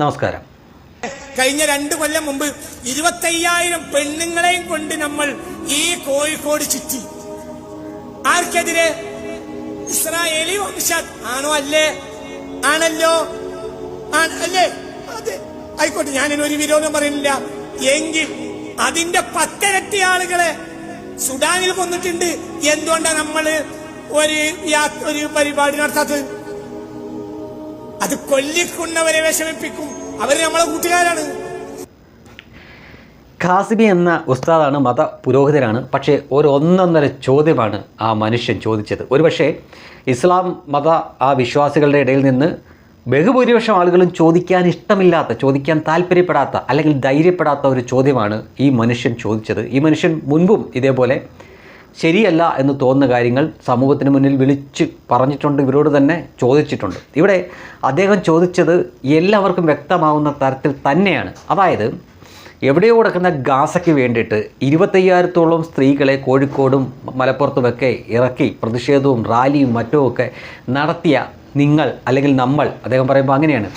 നമസ്കാരം. കഴിഞ്ഞ രണ്ട് കൊല്ലം മുമ്പ് ഇരുപത്തയ്യായിരം പെണ്ണുങ്ങളെയും കൊണ്ട് നമ്മൾ ഈ കോഴിക്കോട് ചുറ്റി. ആർക്കെതിരെ ഇസ്രായേലി വംശ ആണോ അല്ലേ? ആണല്ലോ? ആണ്- അല്ലേ? അതെ. ആയിക്കോട്ടെ ഞാൻ ഒരു വിരോധം പറയുന്നില്ല. എങ്കിൽ അതിന്റെ പത്തിരട്ടി ആളുകളെ സുഡാനിൽ കൊന്നിട്ടുണ്ട്. എന്തുകൊണ്ടാണ് നമ്മൾ ഒരു ഒരു പരിപാടി നടത്താത്തത്? അത് കൊല്ലിക്കുന്നവരെ വിഷമിപ്പിക്കും. അവർ നമ്മളെ കൂട്ടുകാരാണ്. ഖാസിബി എന്ന ഉസ്താദാണ് മത പുരോഹിതരാണ് പക്ഷേ ഒരു ഒന്നൊന്നര ചോദ്യമാണ് ആ മനുഷ്യൻ ചോദിച്ചത്. ഒരുപക്ഷെ ഇസ്ലാം മത ആ വിശ്വാസികളുടെ ഇടയിൽ നിന്ന് ബഹുഭൂരിപക്ഷം ആളുകളും ചോദിക്കാൻ ഇഷ്ടമില്ലാത്ത ചോദിക്കാൻ താല്പര്യപ്പെടാത്ത അല്ലെങ്കിൽ ധൈര്യപ്പെടാത്ത ഒരു ചോദ്യമാണ് ഈ മനുഷ്യൻ ചോദിച്ചത്. ഈ മനുഷ്യൻ മുൻപും ഇതേപോലെ ശരിയല്ല എന്ന് തോന്നുന്ന കാര്യങ്ങൾ സമൂഹത്തിന് മുന്നിൽ വിളിച്ച് പറഞ്ഞിട്ടുണ്ട് ഇവരോട് തന്നെ ചോദിച്ചിട്ടുണ്ട്. ഇവിടെ അദ്ദേഹം ചോദിച്ചത് എല്ലാവർക്കും വ്യക്തമാവുന്ന തരത്തിൽ തന്നെയാണ്. അതായത് എവിടെയോ കിടക്കുന്ന ഗാസയ്ക്ക് വേണ്ടിയിട്ട് ഇരുപത്തയ്യായിരത്തോളം സ്ത്രീകളെ കോഴിക്കോടും മലപ്പുറത്തുമൊക്കെ ഇറക്കി പ്രതിഷേധവും റാലിയും മറ്റുമൊക്കെ നടത്തിയ നിങ്ങൾ അല്ലെങ്കിൽ നമ്മൾ അദ്ദേഹം പറയുമ്പോൾ അങ്ങനെയാണ്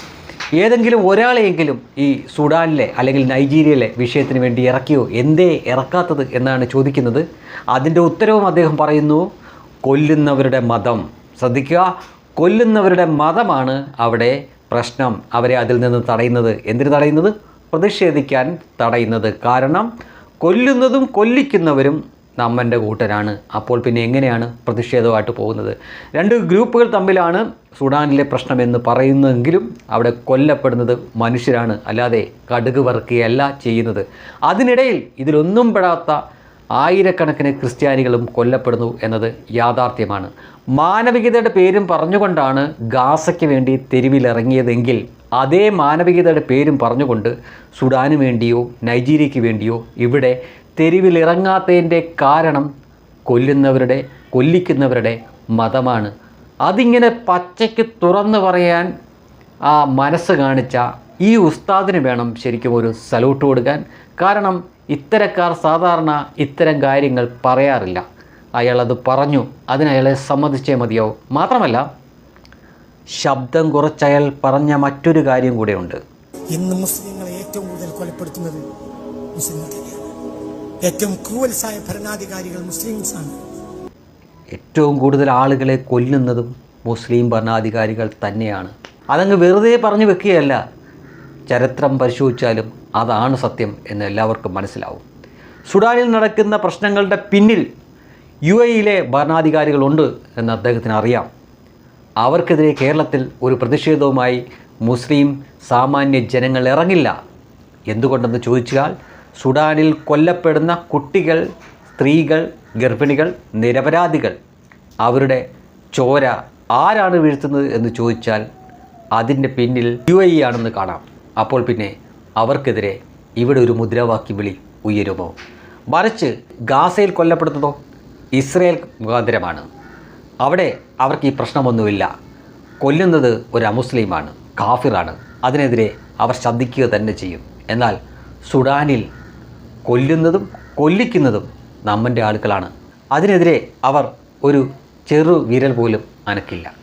ഏതെങ്കിലും ഒരാളെയെങ്കിലും ഈ സുഡാനിലെ അല്ലെങ്കിൽ നൈജീരിയയിലെ വിഷയത്തിന് വേണ്ടി ഇറക്കിയോ? എന്തേ ഇറക്കാത്തത് എന്നാണ് ചോദിക്കുന്നത്. അതിന്റെ ഉത്തരവും അദ്ദേഹം പറയുന്നു കൊല്ലുന്നവരുടെ മതം. ശ്രദ്ധിക്കുക കൊല്ലുന്നവരുടെ മതമാണ് അവിടെ പ്രശ്നം. അവരെ അതിൽ നിന്ന് തടയുന്നത്. എന്തിനു തടയുന്നത്? പ്രതിഷേധിക്കാൻ തടയുന്നത്. കാരണം കൊല്ലുന്നതും കൊല്ലിക്കുന്നവരും നമ്മന്റെ കൂട്ടരാണ്. അപ്പോൾ പിന്നെ എങ്ങനെയാണ് പ്രതിഷേധമായിട്ട് പോകുന്നത്? രണ്ട് ഗ്രൂപ്പുകൾ തമ്മിലാണ് സുഡാനിലെ പ്രശ്നമെന്ന് പറയുന്നെങ്കിലും അവിടെ കൊല്ലപ്പെടുന്നത് മനുഷ്യരാണ്. അല്ലാതെ കടുക് വറുക്കുകയല്ല ചെയ്യുന്നത്. അതിനിടയിൽ ഇതിലൊന്നും പെടാത്ത ആയിരക്കണക്കിന് ക്രിസ്ത്യാനികളും കൊല്ലപ്പെടുന്നു എന്നത് യാഥാർത്ഥ്യമാണ്. മാനവികതയുടെ പേരും പറഞ്ഞുകൊണ്ടാണ് ഗാസയ്ക്ക് വേണ്ടി തെരുവിലിറങ്ങിയതെങ്കിൽ അതേ മാനവികതയുടെ പേരും പറഞ്ഞുകൊണ്ട് സുഡാന് വേണ്ടിയോ നൈജീരിയയ്ക്ക് വേണ്ടിയോ ഇവിടെ തെരുവിലിറങ്ങാത്തതിന്റെ കാരണം കൊല്ലുന്നവരുടെ കൊല്ലിക്കുന്നവരുടെ മതമാണ്. അതിങ്ങനെ പച്ചയ്ക്ക് തുറന്നു പറയാൻ ആ മനസ്സ് കാണിച്ച ഈ ഉസ്താദിന് വേണം ശരിക്കും ഒരു സല്യൂട്ട് കൊടുക്കാൻ. കാരണം ഇത്തരക്കാർ സാധാരണ ഇത്തരം കാര്യങ്ങൾ പറയാറില്ല. അയാളത് പറഞ്ഞു അതിനയാളെ സമ്മതിച്ചേ മതിയാവും. മാത്രമല്ല ശബ്ദം കുറച്ചയാൾ പറഞ്ഞ മറ്റൊരു കാര്യം കൂടെയുണ്ട് ഇന്ന് മുസ്ലിങ്ങളെ ഏറ്റവും കൂടുതൽ കൊലപ്പെടുത്തുന്നത് മുസ്ലിങ്ങൾ തന്നെയാണ് ഏറ്റവും ക്രൂവൽസായ ഭരണാധികാരികൾ മുസ്ലിംസ് ആണ് ഏറ്റവും കൂടുതൽ ആളുകളെ കൊല്ലുന്നതും മുസ്ലിം ഭരണാധികാരികൾ തന്നെയാണ്. അതങ്ങ് വെറുതെ പറഞ്ഞു വെക്കുകയല്ല. ചരിത്രം പരിശോധിച്ചാലും അതാണ് സത്യം എന്ന് എല്ലാവർക്കും മനസ്സിലാവും. സുഡാനിൽ നടക്കുന്ന പ്രശ്നങ്ങളുടെ പിന്നിൽ യു എയിലെ ഭരണാധികാരികളുണ്ട് എന്ന് അദ്ദേഹത്തിന് അറിയാം. അവർക്കെതിരെ കേരളത്തിൽ ഒരു പ്രതിഷേധവുമായി മുസ്ലിം സാമാന്യ ജനങ്ങൾ ഇറങ്ങില്ല. എന്തുകൊണ്ടെന്ന് ചോദിച്ചാൽ സുഡാനിൽ കൊല്ലപ്പെടുന്ന കുട്ടികൾ സ്ത്രീകൾ ഗർഭിണികൾ നിരപരാധികൾ. അവരുടെ ചോര ആരാണ് വീഴ്ത്തുന്നത് എന്ന് ചോദിച്ചാൽ അതിന്റെ പിന്നിൽ യു എ ആണെന്ന് കാണാം. അപ്പോൾ പിന്നെ അവർക്കെതിരെ ഇവിടെ ഒരു മുദ്രാവാക്യം വിളി ഉയരുമോ? മറിച്ച് ഗാസയിൽ കൊല്ലപ്പെടുന്നതോ ഇസ്രയേൽ മുഖാന്തരമാണ്. അവിടെ അവർക്ക് ഈ പ്രശ്നമൊന്നുമില്ല. കൊല്ലുന്നത് ഒരു അമുസ്ലിമാണ് കാഫിറാണ്. അതിനെതിരെ അവർ ശബ്ദിക്കുക തന്നെ ചെയ്യും. എന്നാൽ സുഡാനിൽ കൊല്ലുന്നതും കൊല്ലിക്കുന്നതും നമ്മന്റെ ആളുകളാണ്. അതിനെതിരെ അവർ ഒരു ചെറു വിരൽ പോലും അനക്കില്ല.